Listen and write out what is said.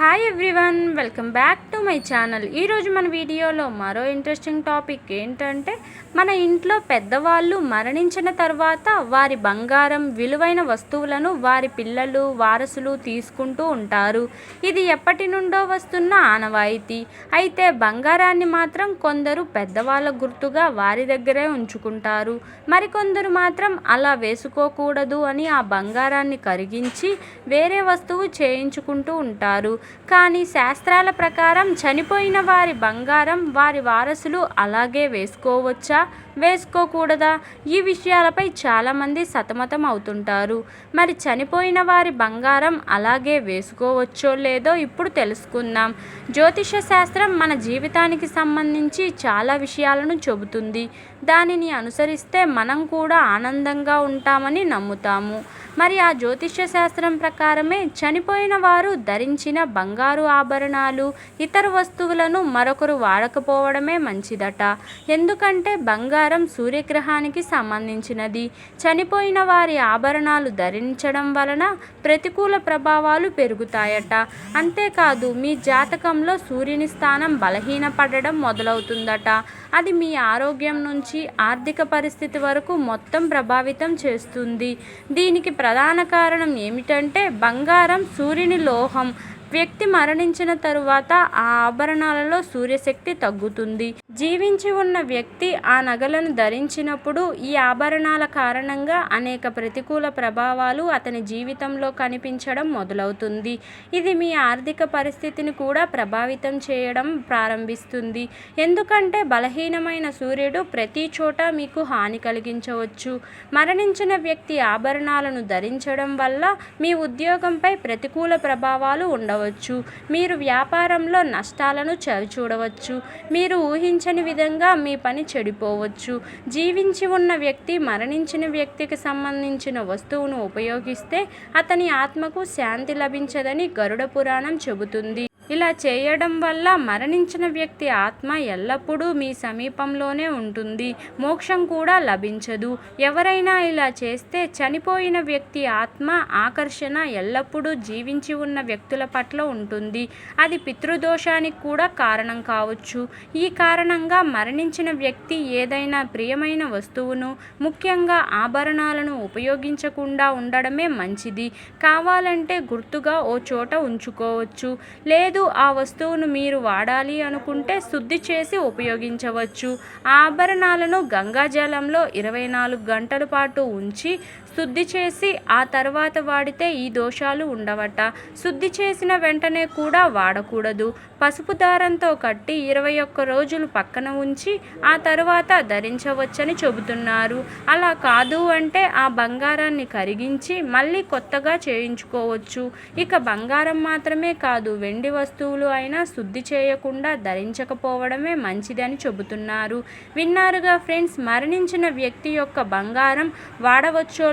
Hi everyone welcome back to my channel ఈరోజు మన వీడియోలో మరో ఇంట్రెస్టింగ్ టాపిక్ ఏంటంటే మన ఇంట్లో పెద్దవాళ్ళు మరణించిన తర్వాత వారి బంగారం విలువైన వస్తువులను వారి పిల్లలు వారసులు తీసుకుంటూ ఉంటారు. ఇది ఎప్పటి నుండో వస్తున్న ఆనవాయితీ. అయితే బంగారాన్ని మాత్రం కొందరు పెద్దవాళ్ళ గుర్తుగా వారి దగ్గరే ఉంచుకుంటారు. మరికొందరు మాత్రం అలా వేసుకోకూడదు అని ఆ బంగారాన్ని కరిగించి వేరే వస్తువు చేయించుకుంటూ ఉంటారు. కానీ శాస్త్రాల ప్రకారం చనిపోయిన వారి బంగారం వారి వారసులు అలాగే వేసుకోవచ్చా? వేసుకోకూడదా? ఈ విషయాలపై చాలామంది సతమతం అవుతుంటారు. మరి చనిపోయిన వారి బంగారం అలాగే వేసుకోవచ్చో లేదో ఇప్పుడు తెలుసుకుందాం. జ్యోతిష శాస్త్రం మన జీవితానికి సంబంధించి చాలా విషయాలను చెబుతుంది. దానిని అనుసరిస్తే మనం కూడా ఆనందంగా ఉంటామని నమ్ముతాము. మరి ఆ జ్యోతిష్య శాస్త్రం ప్రకారమే చనిపోయిన వారు ధరించిన బంగారు ఆభరణాలు ఇతర వస్తువులను మరొకరు వాడకపోవడమే మంచిదట. ఎందుకంటే బంగారం సూర్యగ్రహానికి సంబంధించినది. చనిపోయిన వారి ఆభరణాలు ధరించడం వలన ప్రతికూల ప్రభావాలు పెరుగుతాయట. అంతేకాదు మీ జాతకంలో సూర్యుని స్థానం బలహీనపడడం మొదలవుతుందట. అది మీ ఆరోగ్యం నుంచి ఆర్థిక పరిస్థితి వరకు మొత్తం ప్రభావితం చేస్తుంది. దీనికి ప్రధాన కారణం ఏమిటంటే బంగారం సూర్యుని లోహం. వ్యక్తి మరణించిన తరువాత ఆ ఆభరణాలలో సూర్యశక్తి తగ్గుతుంది. జీవించి ఉన్న వ్యక్తి ఆ నగలను ధరించినప్పుడు ఈ ఆభరణాల కారణంగా అనేక ప్రతికూల ప్రభావాలు అతని జీవితంలో కనిపించడం మొదలవుతుంది. ఇది మీ ఆర్థిక పరిస్థితిని కూడా ప్రభావితం చేయడం ప్రారంభిస్తుంది. ఎందుకంటే బలహీనమైన సూర్యుడు ప్రతి చోట మీకు హాని కలిగించవచ్చు. మరణించిన వ్యక్తి ఆభరణాలను ధరించడం వల్ల మీ ఉద్యోగంపై ప్రతికూల ప్రభావాలు ఉండవచ్చు. మీరు వ్యాపారంలో నష్టాలను చవిచూడవచ్చు. మీరు ఊహించ ఊహించని విధంగా మీ పని చెడిపోవచ్చు. జీవించి ఉన్న వ్యక్తి మరణించిన వ్యక్తికి సంబంధించిన వస్తువును ఉపయోగిస్తే అతని ఆత్మకు శాంతి లభించదని గరుడ పురాణం చెబుతుంది. ఇలా చేయడం వల్ల మరణించిన వ్యక్తి ఆత్మ ఎల్లప్పుడూ మీ సమీపంలోనే ఉంటుంది. మోక్షం కూడా లభించదు. ఎవరైనా ఇలా చేస్తే చనిపోయిన వ్యక్తి ఆత్మ ఆకర్షణ ఎల్లప్పుడూ జీవించి ఉన్న వ్యక్తుల పట్ల ఉంటుంది. అది పితృదోషానికి కూడా కారణం కావచ్చు. ఈ కారణంగా మరణించిన వ్యక్తి ఏదైనా ప్రియమైన వస్తువును ముఖ్యంగా ఆభరణాలను ఉపయోగించకుండా ఉండడమే మంచిది. కావాలంటే గుర్తుగా ఓ చోట ఉంచుకోవచ్చు. లేదు ఆ వస్తువును మీరు వాడాలి అనుకుంటే శుద్ధి చేసి ఉపయోగించవచ్చు. ఆభరణాలను గంగాజలంలో ఇరవై నాలుగు గంటల పాటు ఉంచి శుద్ధి చేసి ఆ తర్వాత వాడితే ఈ దోషాలు ఉండవట. శుద్ధి చేసిన వెంటనే కూడా వాడకూడదు. పసుపు దారంతో కట్టి ఇరవై ఒక్క రోజులు పక్కన ఉంచి ఆ తర్వాత ధరించవచ్చని చెబుతున్నారు. అలా కాదు అంటే ఆ బంగారాన్ని కరిగించి మళ్ళీ కొత్తగా చేయించుకోవచ్చు. ఇక బంగారం మాత్రమే కాదు వెండి వస్తువులు అయినా శుద్ధి చేయకుండా ధరించకపోవడమే మంచిదని చెబుతున్నారు. విన్నారుగా ఫ్రెండ్స్ మరణించిన వ్యక్తి యొక్క బంగారం వాడవచ్చో